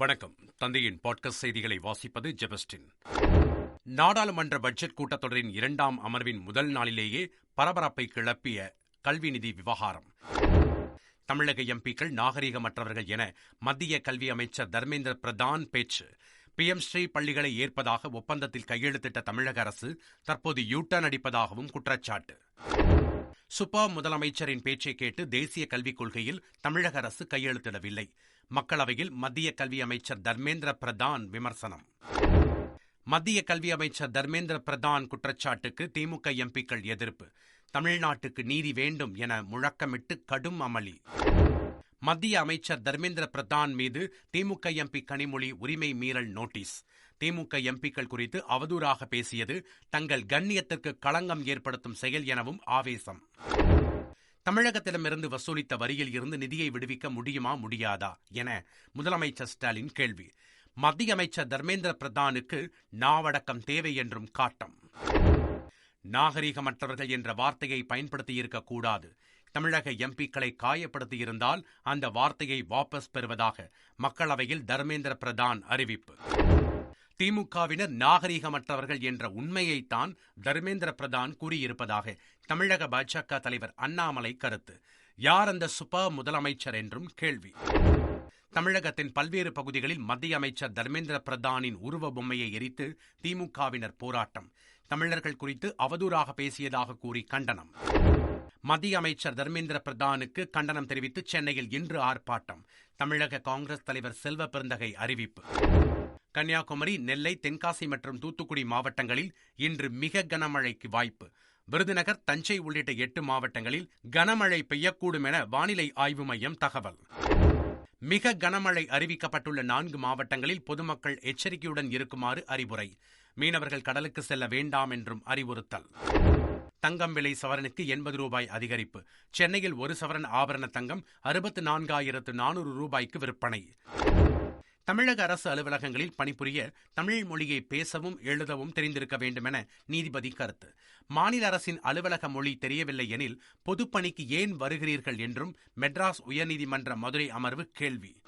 வணக்கம். தந்தையின் பாட்காஸ்ட் செய்திகளை வாசிப்பது ஜெபஸ்டின். நாடாளுமன்ற பட்ஜெட் கூட்டத்தொடரின் இரண்டாம் அமர்வின் முதல் நாளிலேயே பரபரப்பை கிளப்பிய கல்வி நிதி விவகாரம். தமிழக எம்பிக்கள் நாகரிகமற்றவர்கள் என மத்திய கல்வி அமைச்சர் தர்மேந்திர பிரதான் பேச்சு. பிஎம் ஸ்ரீ பள்ளிகளை ஏற்பதாக ஒப்பந்தத்தில் கையெழுத்திட்ட தமிழக அரசு தற்போது யூட்டன் அடிப்பதாகவும் குற்றச்சாட்டு. சுப்பா முதலமைச்சரின் பேச்சை கேட்டு தேசிய கல்விக் கொள்கையில் தமிழக அரசு கையெழுத்திடவில்லை. மக்களவையில் மத்திய கல்வி அமைச்சர் தர்மேந்திர பிரதான் விமர்சனம். மத்திய கல்வி அமைச்சர் தர்மேந்திர பிரதான் குற்றச்சாட்டுக்கு திமுக எம்பிக்கள் எதிர்ப்பு. தமிழ்நாட்டுக்கு நீதி வேண்டும் என முழக்கமிட்டு கடும் அமளி. மத்திய அமைச்சர் தர்மேந்திர பிரதான் மீது திமுக எம்பி கனிமொழி உரிமை மீறல் நோட்டீஸ். திமுக எம்பிக்கள் குறித்து அவதூறாக பேசியது தங்கள் கண்ணியத்திற்கு களங்கம் ஏற்படுத்தும் செயல் எனவும் ஆவேசம். தமிழகத்திடமிருந்து வசூலித்த வரியில் இருந்து நிதியை விடுவிக்க முடியுமா முடியாதா என முதலமைச்சர் ஸ்டாலின் கேள்வி. மத்திய அமைச்சர் தர்மேந்திர பிரதானுக்கு நாவடக்கம் தேவை என்றும் காட்டம். நாகரிகமற்றவர்கள் என்ற வார்த்தையை பயன்படுத்தியிருக்கக்கூடாது தமிழக எம்பிக்களை காயப்படுத்தியிருந்தால் அந்த வார்த்தையை வாபஸ் பெறுவதாக மக்களவையில் தர்மேந்திர பிரதான் அறிவிப்பு. திமுகவினர் நாகரிகமற்றவர்கள் என்ற உண்மையைத்தான் தர்மேந்திர பிரதான் கூறியிருப்பதாக தமிழக பாஜக தலைவர் அண்ணாமலை கருத்து. யார் அந்த சுபா முதலமைச்சர் என்றும் கேள்வி. தமிழகத்தின் பல்வேறு பகுதிகளில் மத்திய அமைச்சர் தர்மேந்திர பிரதானின் உருவ பொம்மையை எரித்து திமுகவினர் போராட்டம். தமிழர்கள் குறித்து அவதூறாக பேசியதாக கூறி கண்டனம். மத்திய அமைச்சர் தர்மேந்திர பிரதானுக்கு கண்டனம் தெரிவித்து சென்னையில் இன்று ஆர்ப்பாட்டம். தமிழக காங்கிரஸ் தலைவர் செல்வ பெருந்தகை அறிவிப்பு. கன்னியாகுமரி நெல்லை தென்காசி மற்றும் தூத்துக்குடி மாவட்டங்களில் இன்று மிக கனமழைக்கு வாய்ப்பு. விருதுநகர் தஞ்சை உள்ளிட்ட எட்டு மாவட்டங்களில் கனமழை பெய்யக்கூடும் என வானிலை ஆய்வு மையம் தகவல். மிக கனமழை அறிவிக்கப்பட்டுள்ள நான்கு மாவட்டங்களில் பொதுமக்கள் எச்சரிக்கையுடன் இருக்குமாறு அறிவுரை. மீனவர்கள் கடலுக்கு செல்ல வேண்டாம் என்றும் அறிவுறுத்தல். தங்கம் விலை சவரனுக்கு எண்பது ரூபாய் அதிகரிப்பு. சென்னையில் ஒரு சவரன் ஆபரண தங்கம் அறுபத்து நான்காயிரத்து நானூறு ரூபாய்க்கு விற்பனை. தமிழக அரசு அலுவலகங்களில் பணிபுரிய தமிழ் மொழியை பேசவும் எழுதவும் தெரிந்திருக்க வேண்டும் என நீதிபதி கருத்து. மாநில அரசின் அலுவலக மொழி தெரியவில்லை எனில் பொதுப்பணிக்கு ஏன் வருகிறீர்கள் என்றும் மெட்ராஸ் உயர்நீதிமன்ற மதுரை அமர்வு கேள்வி.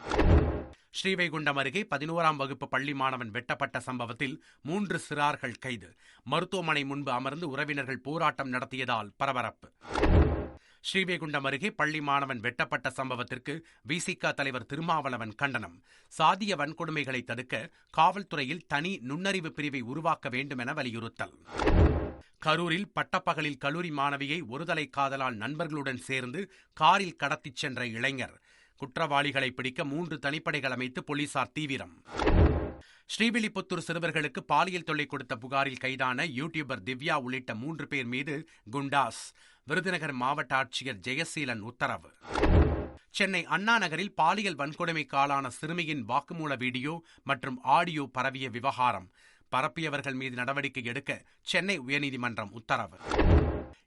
ஸ்ரீவைகுண்டம் அருகே பதினோராம் வகுப்பு பள்ளி மாணவன் வெட்டப்பட்ட சம்பவத்தில் மூன்று சிறார்கள் கைது. மருத்துவமனை முன்பு அமர்ந்து உறவினர்கள் போராட்டம் நடத்தியதால் பரபரப்பு. ஸ்ரீவைகுண்டம் அருகே பள்ளி மாணவன் வெட்டப்பட்ட சம்பவத்திற்கு விசிக தலைவர் திருமாவளவன் கண்டனம். சாதிய வன்கொடுமைகளை தடுக்க காவல்துறையில் தனி நுண்ணறிவு பிரிவை உருவாக்க வேண்டும் என வலியுறுத்தல். கரூரில் பட்டப்பகலில் கல்லூரி மாணவியை ஒருதலை காதலால் நண்பர்களுடன் சேர்ந்து காரில் கடத்திச் சென்ற இளைஞர். குற்றவாளிகளை பிடிக்க மூன்று தனிப்படைகள் அமைத்து போலீசார் தீவிரம். ஸ்ரீவில்லிபுத்தூர் சிறுவர்களுக்கு பாலியல் தொல்லை கொடுத்த புகாரில் கைதான யூடியூபர் திவ்யா உள்ளிட்ட மூன்று பேர் மீது குண்டாஸ். விருதுநகர் மாவட்ட ஆட்சியர் ஜெயசீலன் உத்தரவு. சென்னை அண்ணா நகரில் பாலியல் வன்கொடுமைக்கு ஆளான சிறுமியின் வாக்குமூல வீடியோ மற்றும் ஆடியோ பரவிய விவகாரம். பரப்பியவர்கள் மீது நடவடிக்கை எடுக்க சென்னை உயர்நீதிமன்றம் உத்தரவு.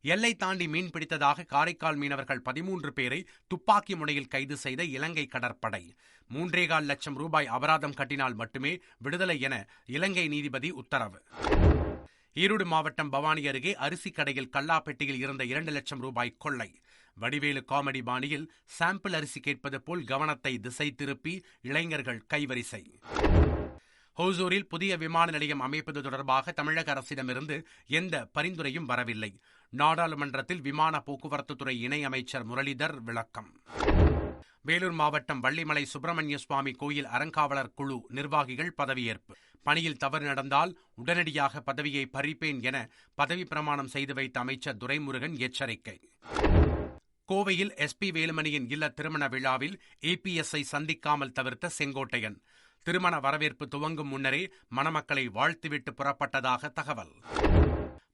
எல்லை தாண்டி மீன் பிடித்ததாக காரைக்கால் மீனவர்கள் பதிமூன்று பேரை துப்பாக்கி முனையில் கைது செய்த இலங்கை கடற்படை. மூன்றேகால் லட்சம் ரூபாய் அபராதம் கட்டினால் மட்டுமே விடுதலை என இலங்கை நீதிபதி உத்தரவு. ஈரோடு மாவட்டம் பவானி அருகே அரிசி கடையில் கல்லாப்பெட்டியில் இருந்த இரண்டு லட்சம் ரூபாய் கொள்ளை. வடிவேலு காமெடி பாணியில் சாம்பிள் அரிசி கேட்பது போல் கவனத்தை திசை திருப்பி இளைஞர்கள் கைவரிசை. ஹோசூரில் புதிய விமான நிலையம் அமைப்பது தொடர்பாக தமிழக அரசிடமிருந்து எந்த பரிந்துரையும் வரவில்லை. நாடாளுமன்றத்தில் விமான போக்குவரத்துத்துறை இணை அமைச்சர் முரளிதர் விளக்கம். வேலூர் மாவட்டம் வள்ளிமலை சுப்பிரமணிய சுவாமி கோயில் அறங்காவலர் குழு நிர்வாகிகள் பதவியேற்பு. பணியில் தவறு நடந்தால் உடனடியாக பதவியை பறிப்பேன் என பதவி பிரமாணம் செய்து வைத்த அமைச்சர் துரைமுருகன் எச்சரிக்கை. கோவையில் எஸ்பி வேலுமணியின் இல்ல திருமண விழாவில் ஏபிஎஸ்ஐ சந்திக்காமல் தவிர்த்த செங்கோட்டையன். திருமண வரவேற்பு துவங்கும் முன்னரே மணமக்களை வாழ்த்துவிட்டு புறப்பட்டதாக தகவல்.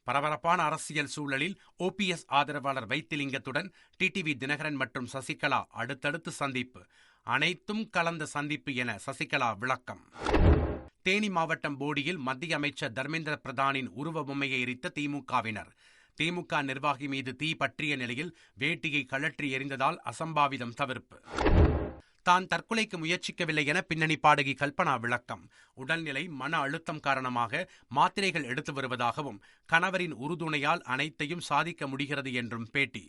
பரபரப்பான அரசியல் சூழலில் ஓபிஎஸ் ஆதரவாளர் வைத்திலிங்கத்துடன் டிடிவி தினகரன் மற்றும் சசிகலா அடுத்தடுத்து சந்திப்பு. அனைத்தும் கலந்த சந்திப்பு என சசிகலா விளக்கம். தேனி மாவட்டம் போடியில் மத்திய அமைச்சர் தர்மேந்திர பிரதானின் உருவ பொம்மையை எரித்த திமுகவினர். திமுக நிர்வாகி மீது தீ பற்றிய நிலையில் வேட்டியை கழற்றி எறிந்ததால் அசம்பாவிதம் தவிர்ப்பு. தான் தற்கொலைக்கு முயற்சிக்கவில்லை என பின்னணி பாடகி கல்பனா விளக்கம். உடல்நிலை மன அழுத்தம் காரணமாக மாத்திரைகள் எடுத்து வருவதாகவும் கணவரின் உறுதுணையால் அனைத்தையும் சாதிக்க முடிகிறது என்றும் பேட்டி.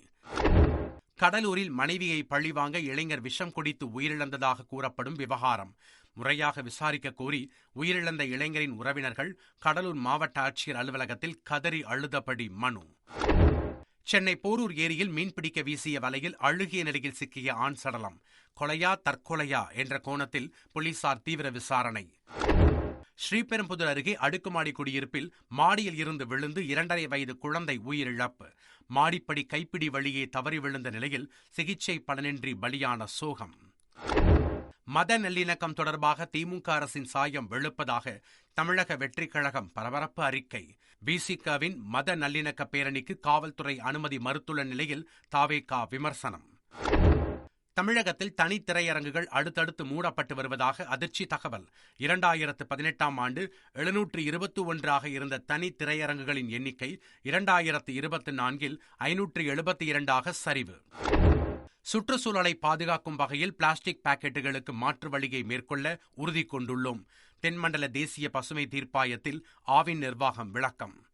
கடலூரில் மனைவியை பழிவாங்க இளைஞர் விஷம் குடித்து உயிரிழந்ததாக கூறப்படும் விவகாரம். முறையாக விசாரிக்க கோரி உயிரிழந்த இளைஞரின் உறவினர்கள் கடலூர் மாவட்ட ஆட்சியர் அலுவலகத்தில் கதறி அழுதபடி மனு. சென்னை போரூர் ஏரியில் மீன்பிடிக்க வீசிய வலையில் அழுகிய நிலையில் சிக்கிய ஆண் சடலம். கொலையா தற்கொலையா என்ற கோணத்தில் போலீசார் தீவிர விசாரணை. ஸ்ரீபெரும்புதூர் அருகே அடுக்குமாடி குடியிருப்பில் மாடியில் இருந்து விழுந்து இரண்டரை வயது குழந்தை உயிரிழப்பு. மாடிப்படி கைப்பிடி வழியே தவறி விழுந்த நிலையில் சிகிச்சை பலனின்றி பலியான சோகம். மத நல்லிணக்கம் தொடர்பாக திமுக அரசின் சாயம் வெளுப்பதாக தமிழக வெற்றிக் கழகம் பரபரப்பு அறிக்கை. விசிகாவின் மத நல்லிணக்க பேரணிக்கு காவல்துறை அனுமதி மறுத்துள்ள நிலையில் தாவேகா விமர்சனம். தமிழகத்தில் தனி திரையரங்குகள் அடுத்தடுத்து மூடப்பட்டு வருவதாக அதிர்ச்சி தகவல். இரண்டாயிரத்து பதினெட்டாம் ஆண்டு எழுநூற்று இருபத்தி ஒன்றாக இருந்த தனி திரையரங்குகளின் எண்ணிக்கை இரண்டாயிரத்து இருபத்தி நான்கில் ஐநூற்று எழுபத்தி இரண்டாக சரிவு. சுற்றுச்சூழலை பாதுகாக்கும் வகையில் பிளாஸ்டிக் பாக்கெட்டுகளுக்கு மாற்று வழியை மேற்கொள்ள உறுதி கொண்டுள்ளோம். தென்மண்டல தேசிய பசுமை தீர்ப்பாயத்தில் ஆவின் நிர்வாகம் விளக்கம்.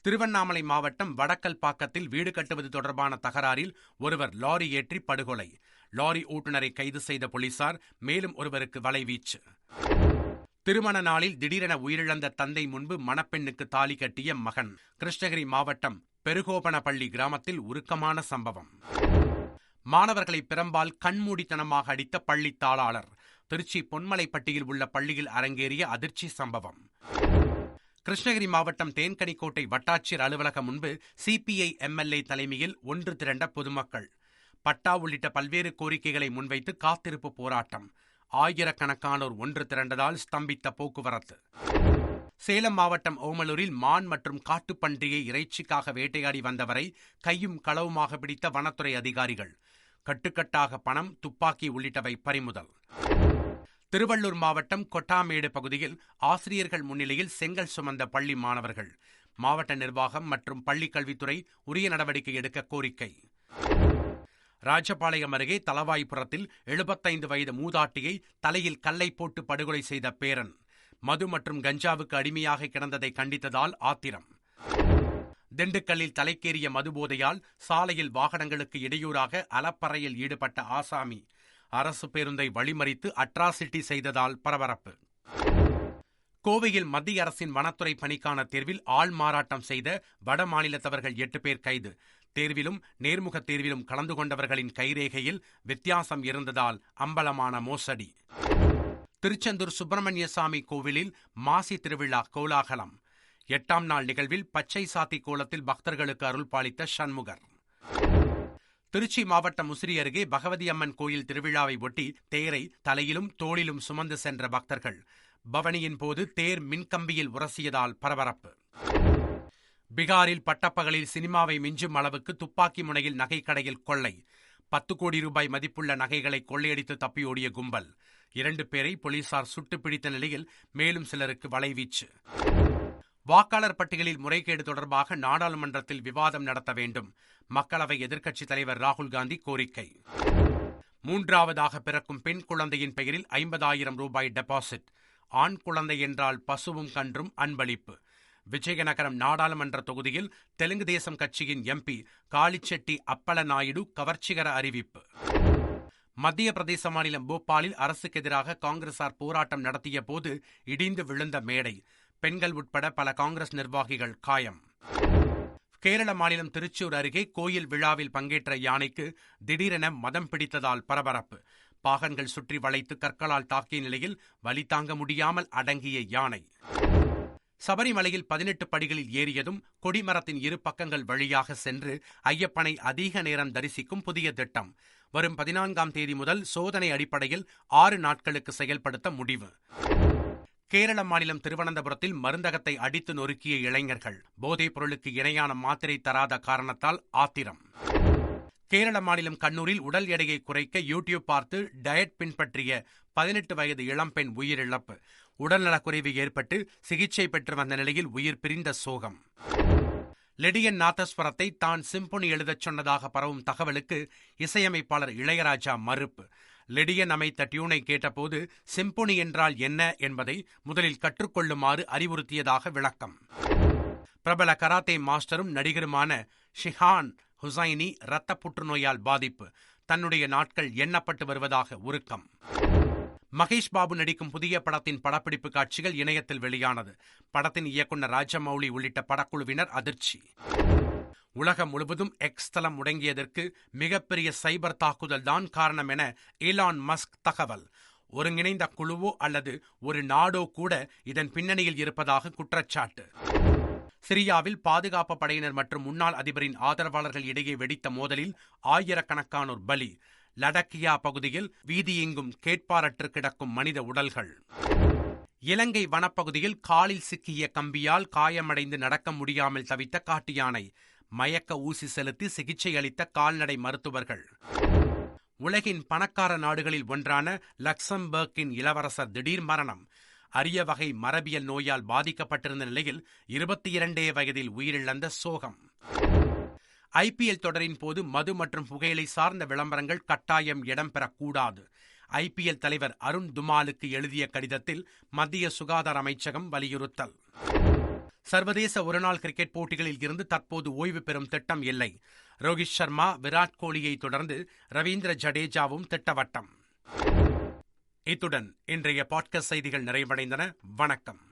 திருவண்ணாமலை மாவட்டம் வடக்கல் பாக்கத்தில் வீடு கட்டுவது தொடர்பான தகராறில் ஒருவர் லாரி ஏற்றி படுகொலை. லாரி ஓட்டுநரை கைது செய்த போலீசார் மேலும் ஒருவருக்கு வலைவீச்சு. திருமண நாளில் திடீரென உயிரிழந்த தந்தை முன்பு மணப்பெண்ணுக்கு தாலி கட்டிய மகன். கிருஷ்ணகிரி மாவட்டம் பெருகோபனப்பள்ளி கிராமத்தில் உருக்கமான சம்பவம். மாணவர்களை பெரும்பால் கண்மூடித்தனமாக அடித்த பள்ளி தாளாளர். திருச்சி பொன்மலைப்பட்டியில் உள்ள பள்ளியில் அரங்கேறிய அதிர்ச்சி சம்பவம். கிருஷ்ணகிரி மாவட்டம் தேன்கனிக்கோட்டை வட்டாட்சியர் அலுவலகம் முன்பு சிபிஐ எம்எல்ஏ தலைமையில் ஒன்று திரண்ட பொதுமக்கள். பட்டா உள்ளிட்ட பல்வேறு கோரிக்கைகளை முன்வைத்து காத்திருப்பு போராட்டம். ஆயிரக்கணக்கானோர் ஒன்று திரண்டதால் ஸ்தம்பித்த போக்குவரத்து. சேலம் மாவட்டம் ஓமலூரில் மான் மற்றும் காட்டுப்பன்றியை இறைச்சிக்காக வேட்டையாடி வந்தவரை கையும் களவுமாக பிடித்த வனத்துறை அதிகாரிகள். கட்டுக்கட்டாக பணம் துப்பாக்கி உள்ளிட்டவை பறிமுதல். திருவள்ளூர் மாவட்டம் கொட்டாமேடு பகுதியில் ஆசிரியர்கள் முன்னிலையில் செங்கல் சுமந்த பள்ளி மாணவர்கள். மாவட்ட நிர்வாகம் மற்றும் பள்ளிக் கல்வித்துறை உரிய நடவடிக்கை எடுக்க கோரிக்கை. ராஜபாளையம் அருகே தலவாய்புரத்தில் எழுபத்தைந்து வயது மூதாட்டியை தலையில் கல்லை போட்டு படுகொலை செய்த பேரன். மது மற்றும் கஞ்சாவுக்கு அடிமையாக கிடந்ததை கண்டித்ததால் ஆத்திரம். திண்டுக்கல்லில் தலைக்கேறிய மதுபோதையால் சாலையில் வாகனங்களுக்கு இடையூறாக அலப்பறையில் ஈடுபட்ட ஆசாமி. அரசு பேருந்தை வழிமறித்து அட்ராசிட்டி செய்ததால் பரபரப்பு. கோவையில் மத்திய அரசின் வனத்துறை பணிக்கான தேர்வில் ஆள் மாறாட்டம் செய்த வட மாநிலத்தவர்கள் எட்டு பேர் கைது. தேர்விலும் நேர்முக தேர்விலும் கலந்து கொண்டவர்களின் கைரேகையில் வித்தியாசம் இருந்ததால் அம்பலமான மோசடி. திருச்செந்தூர் சுப்பிரமணிய சாமி கோவிலில் மாசி திருவிழா கோலாகலம். எட்டாம் நாள் நிகழ்வில் பச்சை சாத்தி கோலத்தில் பக்தர்களுக்கு அருள் பாலித்த சண்முகர். திருச்சி மாவட்டம் முசிறி அருகே பகவதி அம்மன் கோயில் திருவிழாவை ஒட்டி தேரை தலையிலும் தோளிலும் சுமந்து சென்ற பக்தர்கள். பவனியின் போது தேர் மின்கம்பியில் உரசியதால் பரபரப்பு. பீகாரில் பட்டப்பகலில் சினிமாவை மிஞ்சும் அளவுக்கு துப்பாக்கி முனையில் நகைக்கடையில் கொள்ளை. பத்து கோடி ரூபாய் மதிப்புள்ள நகைகளை கொள்ளையடித்து தப்பியோடிய கும்பல். இரண்டு பேரை போலீசார் சுட்டு பிடித்த நிலையில் மேலும் சிலருக்கு வலைவீச்சு வாக்காளர் பட்டியலில் முறைகேடு தொடர்பாக நாடாளுமன்றத்தில் விவாதம் நடத்த வேண்டும். மக்களவை எதிர்க்கட்சித் தலைவர் ராகுல் காந்தி கோரிக்கை. மூன்றாவதாக பிறக்கும் பெண் குழந்தையின் பெயரில் ஐம்பதாயிரம் ரூபாய் டெபாசிட். ஆண் குழந்தை என்றால் பசுவும் கன்றும் அன்பளிப்பு. விஜயநகரம் நாடாளுமன்ற தொகுதியில் தெலுங்கு தேசம் கட்சியின் எம்பி காளிச்செட்டி அப்பள நாயுடு கவர்ச்சிகர அறிவிப்பு. மத்திய பிரதேச மாநிலம் போபாலில் அரசுக்கு எதிராக காங்கிரசார் போராட்டம் நடத்திய போது இடிந்து விழுந்த மேடை. பெண்கள் உட்பட பல காங்கிரஸ் நிர்வாகிகள் காயம். கேரள மாநிலம் திருச்சூர் அருகே கோயில் விழாவில் பங்கேற்ற யானைக்கு திடீரென மதம் பிடித்ததால் பரபரப்பு. பாகன்கள் சுற்றி வளைத்து கற்களால் தாக்கிய நிலையில் வலி தாங்க முடியாமல் அடங்கிய யானை. சபரிமலையில் பதினெட்டு படிகளில் ஏறியதும் கொடிமரத்தின் இரு பக்கங்கள் வழியாக சென்று ஐயப்பனை அதிக நேரம் தரிசிக்கும் புதிய திட்டம். வரும் பதினான்காம் தேதி முதல் சோதனை அடிப்படையில் ஆறு நாட்களுக்கு செயல்படுத்த முடிவு. கேரள மாநிலம் திருவனந்தபுரத்தில் மருந்தகத்தை அடித்து நொறுக்கிய இளைஞர்கள். போதைப் பொருளுக்கு இணையான மாத்திரை தராத காரணத்தால் ஆத்திரம். கேரள மாநிலம் கண்ணூரில் உடல் எடையை குறைக்க யூடியூப் பார்த்து டயட் பின்பற்றிய பதினெட்டு வயது இளம்பெண் உயிரிழப்பு. உடல்நலக்குறைவு ஏற்பட்டு சிகிச்சை பெற்று வந்த நிலையில் உயிர் பிரிந்த சோகம். லெடியன் நாதஸ்வரத்தை தான் சிம்பொனி எழுதச் சொன்னதாக பரவும் தகவலுக்கு இசையமைப்பாளர் இளையராஜா மறுப்பு. லெடியன் அமைத்த டியூனை கேட்டபோது சிம்பொனி என்றால் என்ன? என்பதை முதலில் கற்றுக்கொள்ளுமாறு அறிவுறுத்தியதாக விளக்கம். பிரபல கராத்தே மாஸ்டரும் நடிகருமான ஷிஹான் ஹுசைனி இரத்த புற்றுநோயால் பாதிப்பு. தன்னுடைய நாட்கள் எண்ணப்பட்டு வருவதாக உருக்கம். மகேஷ் பாபு நடிக்கும் புதிய படத்தின் படப்பிடிப்பு காட்சிகள் இணையத்தில் வெளியானது. படத்தின் இயக்குனர் ராஜமௌலி உள்ளிட்ட படக்குழுவினர் அதிர்ச்சி. உலகம் முழுவதும் எக்ஸ் தளம் முடங்கியதற்கு மிகப்பெரிய சைபர் தாக்குதல் தான் காரணம் என ஈலான் மஸ்க் தகவல். ஒருங்கிணைந்த குழுவோ அல்லது ஒரு நாடோ கூட இதன் பின்னணியில் இருப்பதாக குற்றச்சாட்டு. சிரியாவில் பாதுகாப்பு படையினர் மற்றும் முன்னாள் அதிபரின் ஆதரவாளர்கள் இடையே வெடித்த மோதலில் ஆயிரக்கணக்கானோர் பலி. லடக்கியா பகுதியில் வீதியெங்கும் கேட்பாரற்று கிடக்கும் மனித உடல்கள். இலங்கை வனப்பகுதியில் காலில் சிக்கிய கம்பியால் காயமடைந்து நடக்க முடியாமல் தவித்த காட்டு யானை. மயக்க ஊசி செலுத்தி சிகிச்சை அளித்த கால்நடை மருத்துவர்கள். உலகின் பணக்கார நாடுகளில் ஒன்றான லக்சம்பர்க்கின் இளவரசர் திடீர் மரணம். அரிய வகை மரபியல் நோயால் பாதிக்கப்பட்டிருந்த நிலையில் இருபத்தி இரண்டே வயதில் உயிரிழந்த சோகம். ஐபிஎல் தொடரின் போது மது மற்றும் புகையிலை சார்ந்த விளம்பரங்கள் கட்டாயம் இடம்பெறக்கூடாது. ஐபிஎல் தலைவர் அருண் துமாலுக்கு எழுதிய கடிதத்தில் மத்திய சுகாதார அமைச்சகம் வலியுறுத்தல். சர்வதேச ஒருநாள் கிரிக்கெட் போட்டிகளில் இருந்து தற்போது ஓய்வு பெறும் திட்டம் இல்லை. ரோஹித் சர்மா விராட் கோலியை தொடர்ந்து ரவீந்திர ஜடேஜாவும் திட்டவட்டம். இத்துடன் இன்றைய பாட்காஸ்ட் செய்திகள் நிறைவடைந்தன. வணக்கம்.